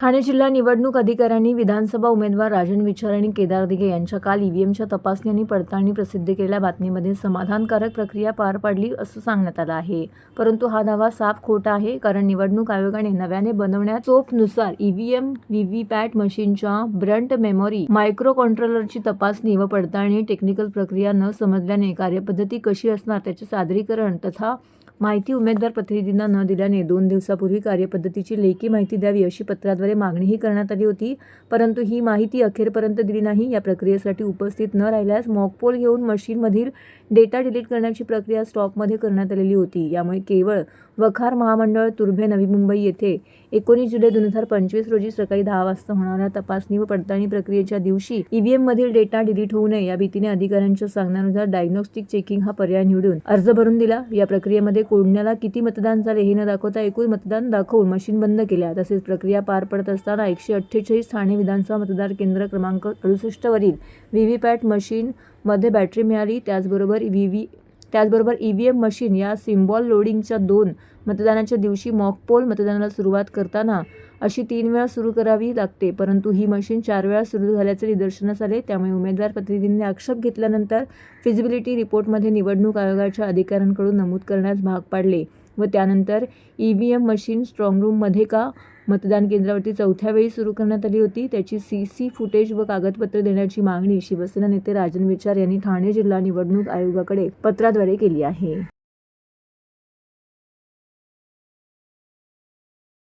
ठाणे जिल्हा निवडणूक अधिकाऱ्यांनी विधानसभा उमेदवार राजन विचार आणि केदार दिघे यांच्या काल ईव्हीएमच्या तपासणी आणि पडताळणी प्रसिद्ध केलेल्या बातमीमध्ये समाधानकारक प्रक्रिया पार पाडली असं सांगण्यात आलं आहे. परंतु हा दावा साफ खोटा आहे कारण निवडणूक आयोगाने नव्याने बनवण्यात चोपनुसार ईव्हीएम व्हीव्हीपॅट मशीनच्या ब्रंट मेमोरी मायक्रो कंट्रोलरची तपासणी व पडताळणी टेक्निकल प्रक्रिया न समजल्याने कार्यपद्धती कशी असणार त्याचे सादरीकरण तथा माहिती उमेदवार प्रतिनिधींना न दिल्याने दोन दिवसापूर्वी कार्यपद्धतीची लेखी माहिती द्यावी अशी पत्राद्वारे मागणीही करण्यात आली होती. परंतु ही माहिती अखेरपर्यंत दिली नाही. या प्रक्रियेसाठी उपस्थित न राहिल्यास मॉकपोल घेऊन मशीनमधील डेटा डिलीट करण्याची प्रक्रिया स्टॉपमध्ये करण्यात आलेली होती. यामुळे केवळ वखार महामंडळ तुर्भे नवी मुंबई येथे एकोणीस जुलै दोन हजार पंचवीस रोजी सकाळी दहा वाजता होणाऱ्या तपासणी व पडताळणी प्रक्रियेच्या दिवशी ईव्हीएम मधील डेटा डिलीट होऊ नये या भीतीने अधिकाऱ्यांच्या सांगण्यानुसार डायग्नोस्टिक चेकिंग हा पर्याय निवडून अर्ज भरून दिला. या प्रक्रियेमध्ये कोडण्याला किती मतदान झाले हे न दाखवता एकूण मतदान दाखवून मशीन बंद केल्या. तसेच प्रक्रिया पार पडत असताना एकशे अठ्ठेचाळीस ठाणे विधानसभा मतदार केंद्र क्रमांक अडुसष्टवरील व्ही व्ही पॅट मशीनमध्ये बॅटरी मिळाली. त्याचबरोबर व्ही व्ही त्याचबरोबर ई व्ही एम मशीन या सिम्बॉल लोडिंगच्या दोन मतदानाच्या दिवशी मॉकपोल मतदानाला सुरुवात करताना अशी तीन वेळा सुरू करावी लागते. परंतु ही मशीन चार वेळा सुरू झाल्याचे निदर्शनास आले. त्यामुळे उमेदवार प्रतिनिधींनी आक्षेप घेतल्यानंतर फिजिबिलिटी रिपोर्टमध्ये निवडणूक आयोगाच्या अधिकाऱ्यांकडून नमूद करण्यास भाग पाडले व त्यानंतर ई व्ही एम मशीन स्ट्रॉंगरूममध्ये का मतदान केंद्रावरती चौथ्या वेळी सुरू करण्यात आली होती. त्याची सी सी फुटेज व कागदपत्र देण्याची मागणी शिवसेना नेते राजन विचार यांनी ठाणे जिल्हा निवडणूक आयोगाकडे पत्राद्वारे केली आहे.